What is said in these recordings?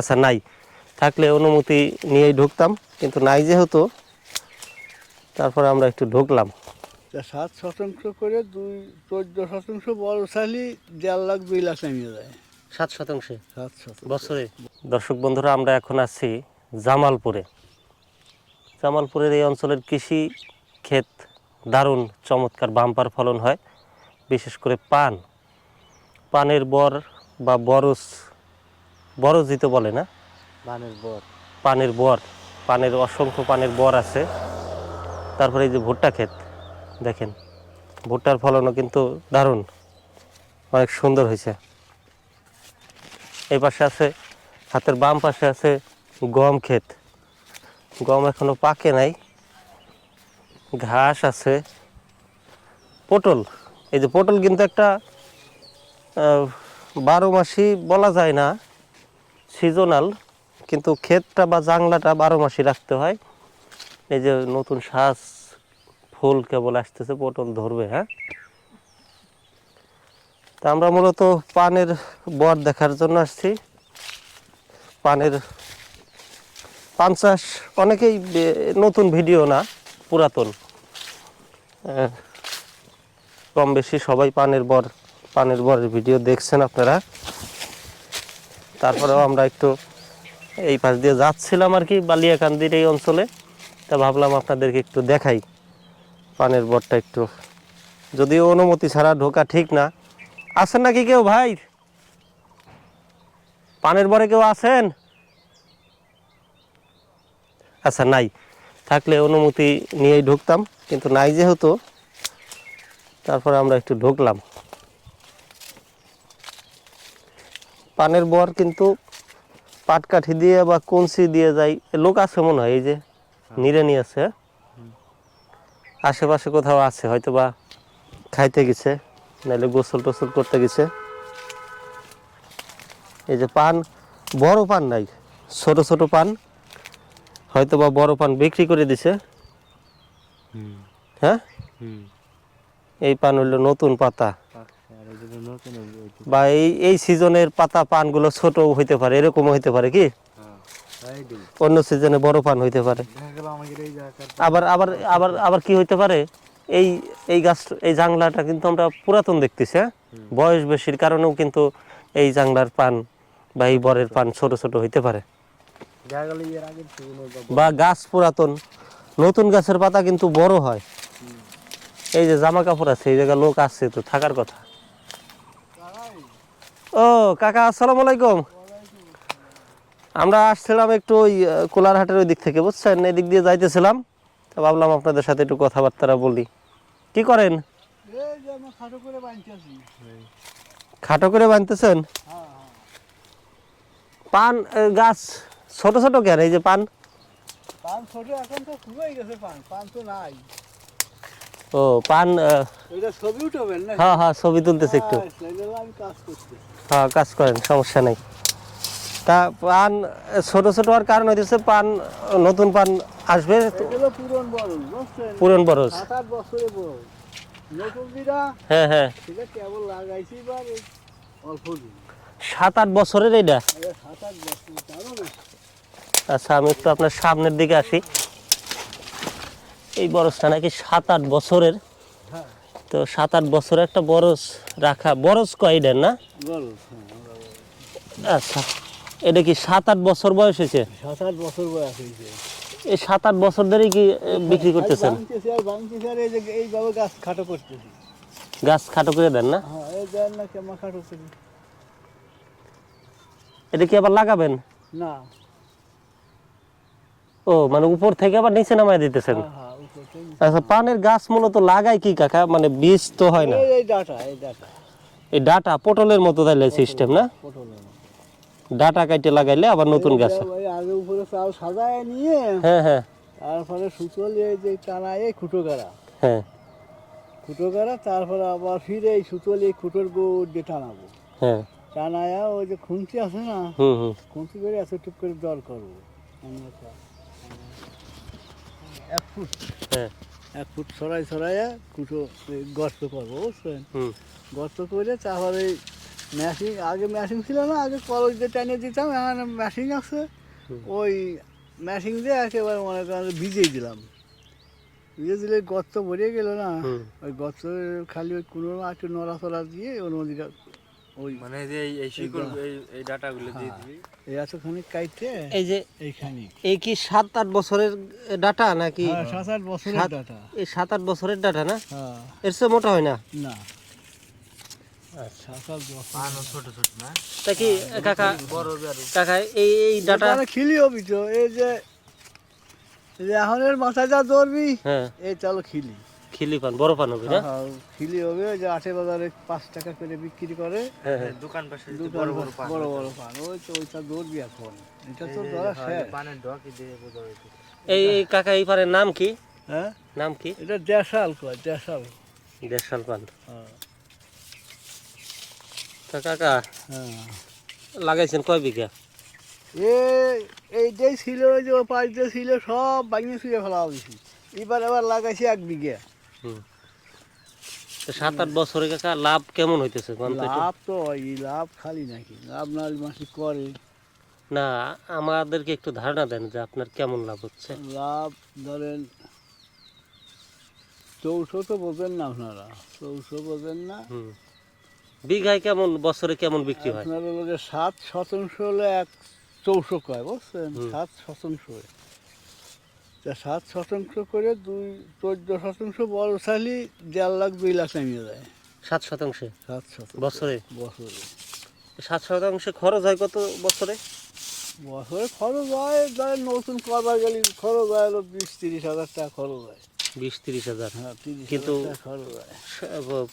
আচ্ছা নাই। থাকলে অনুমতি নিয়েই ঢুকতাম কিন্তু নাই যেহেতু তারপরে আমরা একটু ঢুকলাম। সাত শতাংশ করে দুই চোদ্দ শতাংশ বড় চালি দেড় লাখ দুই লাখ নামিয়ে যায় সাত শতাংশে? সাত শতাংশ। বছরে? দর্শক বন্ধুরা আমরা এখন আছি জামালপুরে। জামালপুরের এই অঞ্চলের কৃষি ক্ষেত দারুণ চমৎকার বাম্পার ফলন হয় বিশেষ করে পান। পানের বর বা বরজ বরজই তো বলে না? পানের বর। পানের বর। পানের অসংখ্য পানের বর আছে। তারপরে এই যে ভুট্টা ক্ষেত দেখেন ভুট্টার ফলনও কিন্তু দারুণ। অনেক সুন্দর হয়েছে। এই পাশে আছে হাতের বাম পাশে আছে গম ক্ষেত। গম এখনও পাকে নাই। ঘাস আছে। পটল এই যে পটল কিন্তু একটা বারো মাসি বলা যায় না। সিজনাল কিন্তু ক্ষেতটা বা জাংলাটা বারো মাসই রাখতে হয়। এই যে নতুন শ্বাস ফুল কেবল আসতেছে, পটল ধরবে হ্যাঁ? তা আমরা মূলত পানের বর দেখার জন্য আসছি। পানের পান চাষ অনেকেই নতুন ভিডিও না, পুরাতন। কম বেশি সবাই পানের বর, পানের বরের ভিডিও দেখছেন আপনারা। তারপরেও আমরা একটু এই পাশ দিয়ে যাচ্ছিলাম আর কি বালিয়াকান্দির এই অঞ্চলে। তা ভাবলাম আপনাদেরকে একটু দেখাই। পানের বরটা একটু। যদিও অনুমতি ছাড়া ঢোকা ঠিক না। আছেন নাকি কেউ ভাই? পানের বরে কেউ আছেন? আচ্ছা নাই। থাকলে অনুমতি নিয়েই ঢুকতাম, কিন্তু নাই যেহেতু, তারপরে আমরা একটু ঢুকলাম। পানের বর কিন্তু পাটকাঠি দিয়ে বা কঞ্চি দিয়ে যায় লোক আছে মনে হয় এই যে নিড়ানি আছে? আশেপাশে কোথাও আছে হয়তো বা খাইতে গেছে নাহলে গোসল টোসল করতে গেছে। এই যে পান বড় পান নাই ছোট ছোট পান হয়তো বা বড় পান বিক্রি করে দিছে। হ্যাঁ? এই পান হইল নতুন পাতা। বা এই এই সিজনের পাতা পানগুলো ছোট হইতে পারে এরকম হইতে পারে কি? অন্য সিজনে বড় পান হইতে পারে। আবার আবার আবার আবার কি হইতে পারে? এই এই গাছ এই জাংলাটা কিন্তু আমরা পুরাতন দেখতেছি হ্যাঁ? বয়স বেশির কারণেও কিন্তু এই জাংলার পান বা এই বরের পান ছোট ছোট হইতে পারে। বা গাছ পুরাতন নতুন গাছের পাতা কিন্তু বড় হয়। এই যে জামা কাপড় আছে এই জায়গায় লোক আসছে তো থাকার কথা। ও কাকা আসসালামু আলাইকুম। আমরা আসছিলাম একটু ওই কোলারহাটের ওই দিক থেকে বুঝছেন? এদিক দিয়ে যাইতেছিলাম। তা ভাবলাম আপনাদের সাথে একটু কথাবার্তা বলি। কি করেন? এই খাটো করে খাটো করে বানতেছেন পান গাছ ছোট ছোট কেন এই যে পান? পান ছোট এখন তো শুকাই গেছে পান। পান তো নাই। ও পান এটা ছবি উঠবেন না? হ্যাঁ হ্যাঁ ছবি তুলতেছে একটু। হ্যাঁ, কাজ হ্যাঁ কাজ করেন সমস্যা নেই। তা পান ছোট ছোট হওয়ার কারণ হইতেছে পান নতুন পান আসবে পুরন বরজ হ্যাঁ হ্যাঁ। সাত আট বছরের এইটা আচ্ছা আমি একটু আপনার সামনের দিকে আসি। এই বরজটা নাকি সাত আট বছরের। হ্যাঁ তো সাত আট বছরের একটা বরজ রাখা বরজ কয়ডেন না? হ্যাঁ আচ্ছা এটা কি সাত আট বছর বয়স হয়েছে? সাত আট বছর বয়স হয়েছে। এই সাত আট বছর ধরেই কি বিক্রি করতেছেন? এইভাবে গাছ খাটো করতেছি। গাছ খাটো করে দেন না? হ্যাঁ এটা কি আবার লাগাবেন? না। ও মানে উপর থেকে আবার নিচে নামায় দিতেছেন হ্যাঁ হ্যাঁ উপর থেকে- আচ্ছা পানের গাছ মূলত লাগায় কি কাকা? মানে বীজ তো হয় না। এই ডাটা এই ডাটা। এই ডাটা পটলের মতো তাইলে সিস্টেম না? পটলের ডাটা কাইটে লাগাইলে আবার নতুন গাছ। আগে উপরে চাল সাজায় নিয়ে হ্যাঁ হ্যাঁ। তারপরে সুতল এই যে টানা এই খুঁটো গাড়া হ্যাঁ। খুঁটো গাড়া তারপরে আবার ফিরে এই সুতল এই খুঁটোর গোড় দিয়ে টানাবো। হ্যাঁ। টানায়া ওই যে খুন্তি আছে না হুম হুম। খুন্তি করে এত টুক করে দর করব। এক ফুট। হ্যাঁ। এক ফুট ছড়াই ছড়াইয়া কুটো গর্ত করব বুঝছেন? গর্ত করে তারপরে মেশিন আগে মেশিন ছিল না আগে কলেজ দিয়ে টেনে দিতাম এখন মেশিন আছে। ওই মেশিন দিয়ে একেবারে মনে করেন ভিজিয়ে দিলাম। ভিজে দিলে গর্ত ভরে গেল না? ওই গর্ত খালি ওই কোনো একটু নড়াচড়া দিয়ে ওর মধ্যে ওই মানে যে এই এই শিকড় এই এই ডাটাগুলো দিয়ে দিবি। এই এতখানি কাইটে এই যে এইখানি এই কি সাত আট বছরের ডাটা নাকি? হ্যাঁ সাত আট বছরের ডাটা। এই সাত আট বছরের ডাটা না? হ্যাঁ। এর চেয়ে মোটা হয় না? না। সাত আট বছর। পানও ছোট ছোট না? তা কি কাকা বড় হবে আরও কাকা এই এই ডাটা খিলি হবি তো এই যে মাথা ধরবি হ্যাঁ। এই চলো খিলি। খিলি পান বড় পান হবে না? হ্যাঁ, খিলি হবে যে আটে বাজারে পাঁচ টাকা করে বিক্রি করে। হ্যাঁ হ্যাঁ। দোকান পাশে বড় বড় পান বড় বড় পান ওই তো ওইটা এখন। এটা তো এই যে ধরা শেষ। পানের ডকি দিয়ে বোঝা এই এই কাকা এই নাম কি? হ্যাঁ? নাম কি? এটা দেশাল কয় দেশাল। দেশাল পান। হ্যাঁ। তা কাকা হ্যাঁ। লাগাইছেন কয় বিঘা? এ এইটাই ছিল ওই যে পাঁচ দিয়ে ছিল সব বাঙিয়ে শুয়ে ফেলা হয়েছি। এবার আবার লাগাইছি এক বিঘে। সাত আট বছরে কাকা লাভ কেমন হইতেছে? একটু? লাভ তো লাভ খালি নাকি লাভ নাল মাসি করে। না আমাদেরকে একটু ধারণা দেন যে আপনার কেমন লাভ হচ্ছে। লাভ ধরেন চৌশো তো বোঝেন না আপনারা চৌশো বোঝেন না। বিঘায় কেমন বছরে কেমন বিক্রি হয়? আপনার সাত শতাংশ হলে এক চৌশো কয় বুঝছেন? সাত শতাংশ তা সাত শতাংশ করে দুই চোদ্দ শতাংশ বড় চালি দেড় লাখ দুই লাখ নামিয়ে যায় সাত শতাংশে? সাত শতাংশ। বছরে? বছরে। সাত শতাংশে খরচ হয় কত বছরে? বছরে খরচ হয় ধরেন নতুন করবার গেলে খরচ হয় হলো বিশ তিরিশ হাজার টাকা খরচ হয়। বিশ তিরিশ হাজার। হ্যাঁ কিন্তু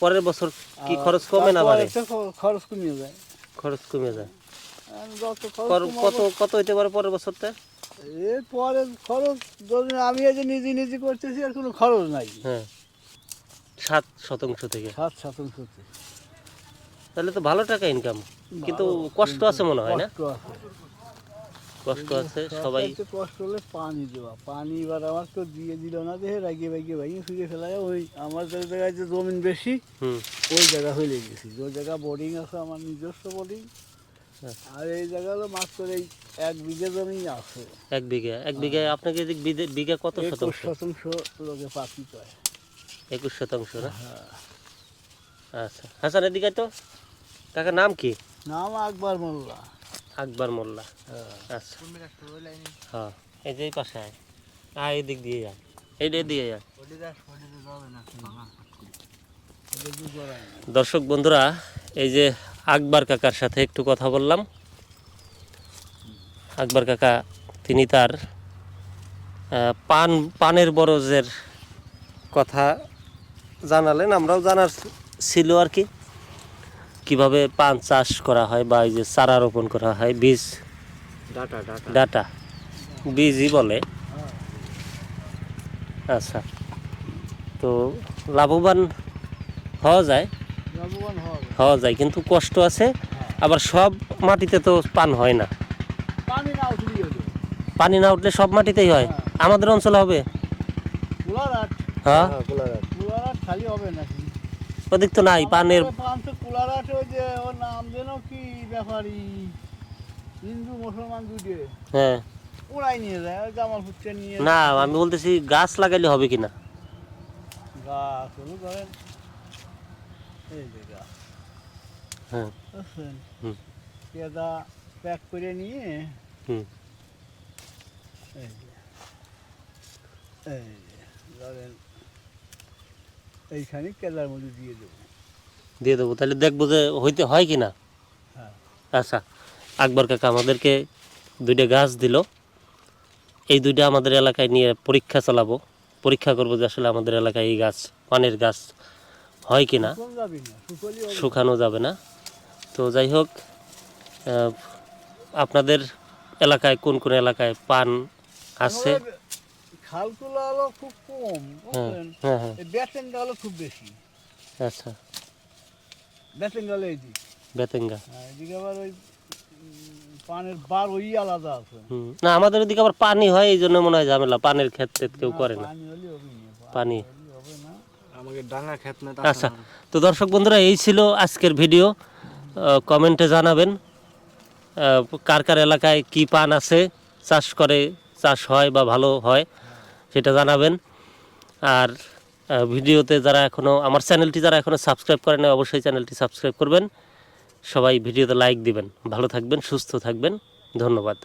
পরের বছর কি খরচ কমে না বাড়ে? খরচ কমিয়ে যায়। খরচ কমে যায়। কত কত হইতে পারে পরের বছরতে এরপরে খরচ ধরুন আমি এই যে নিজে নিজে করতেছি আর কোনো খরচ নাই। হ্যাঁ। সাত শতাংশ থেকে। সাত শতাংশ তাহলে তো ভালো টাকা ইনকাম কিন্তু কষ্ট আছে মনে হয় না? কষ্ট আছে। সবাই কষ্ট হলে পানি দেওয়া। পানি এবার আমার তো দিয়ে দিল না দেখে রাগিয়ে রাগিয়ে ভাইয়ে ফিরে ফেলায়। ওই আমার যে জায়গায় যে জমিন বেশি ওই জায়গা হয়ে গেছি। ওই জায়গা বোর্ডিং আছে আমার নিজস্ব বোর্ডিং। আর এই জায়গা হলো মাত্র এই এক বিঘে জমি আছে। এক বিঘা এক বিঘায় আপনাকে যে বিঘে- বিঘা কত শতাংশ? শতাংশ লোকে পাখি পায়। একুশ শতাংশ না? হ্যাঁ। আচ্ছা। হাসান এদিকে তো। কাকার নাম কি? নাম আকবর মোল্লা। আকবর মোল্লা। হ্যাঁ। আচ্ছা। হ্যাঁ এই যে এই পাশে আয়। আয় এদিক দিয়ে যায় এই দিয়ে যায়। দর্শক বন্ধুরা এই যে আকবর কাকার সাথে একটু কথা বললাম। আকবর কাকা তিনি তার পান পানের বরজের কথা জানালেন আমরাও জানার ছিল আর কি। কীভাবে পান চাষ করা হয় বা এই যে চারা রোপণ করা হয় বীজ ডাটা বীজই বলে। আচ্ছা। তো লাভবান হওয়া যায়। লাভবান হবে হওয়া যায় কিন্তু কষ্ট আছে আবার সব মাটিতে তো পান হয় না। পানি না উঠলি পানি না উঠলে সব মাটিতেই হয়। আমাদের অঞ্চলে হবে? হ্যাঁ? ওদিক তো নাই পানের পান তো কুলারাট ওই যে ওর নাম যেন কি ব্যাপারী? হিন্দু মুসলমান দুটে হ্যাঁ। নিয়ে যায় ওই জামালপুরটা নিয়ে না আমি বলতেছি গাছ লাগাইলে হবে কিনা? গাছ এই যে গাছ হ্যাঁ বুঝছেন হুম। প্যাক করে নিয়ে হুম। এই যে এই যে ধরেন এইখানে কেদার মধ্যে দিয়ে দেবো। দিয়ে দেবো। তাহলে দেখব যে হইতে হয় কিনা। হ্যাঁ। আচ্ছা আকবর কাকা আমাদেরকে দুইটা গাছ দিল। এই দুইটা আমাদের এলাকায় নিয়ে পরীক্ষা চালাবো। পরীক্ষা করব যে আসলে আমাদের এলাকায় এই গাছ পানের গাছ হয় কিনা না? শুকানো যাবে না তো যাই হোক আপনাদের এলাকায় কোন কোন এলাকায় পান আছে? আমাদের খালকুলা হলো খুব কম হ্যাঁ হ্যাঁ হ্যাঁ। হলো খুব বেশি। আচ্ছা। ব্যাটেঙ্গা হলো এইদিক। বেতেঙ্গা। হ্যাঁ এদিকে আবার ওই পানের বার ওই আলাদা আছে। হুম। না আমাদের ওদিকে আবার পানি হয় এই জন্য মনে হয় ঝামেলা। পানের ক্ষেত্রে কেউ করে না। পানি আচ্ছা তো দর্শক বন্ধুরা এই ছিল আজকের ভিডিও। কমেন্টে জানাবেন কার কার এলাকায় কি পান আছে চাষ করে চাষ হয় বা ভালো হয় সেটা জানাবেন। আর ভিডিওতে যারা এখনও আমার চ্যানেলটি যারা এখনও সাবস্ক্রাইব করেন অবশ্যই চ্যানেলটি সাবস্ক্রাইব করবেন। সবাই ভিডিওতে লাইক দিবেন। ভালো থাকবেন সুস্থ থাকবেন। ধন্যবাদ।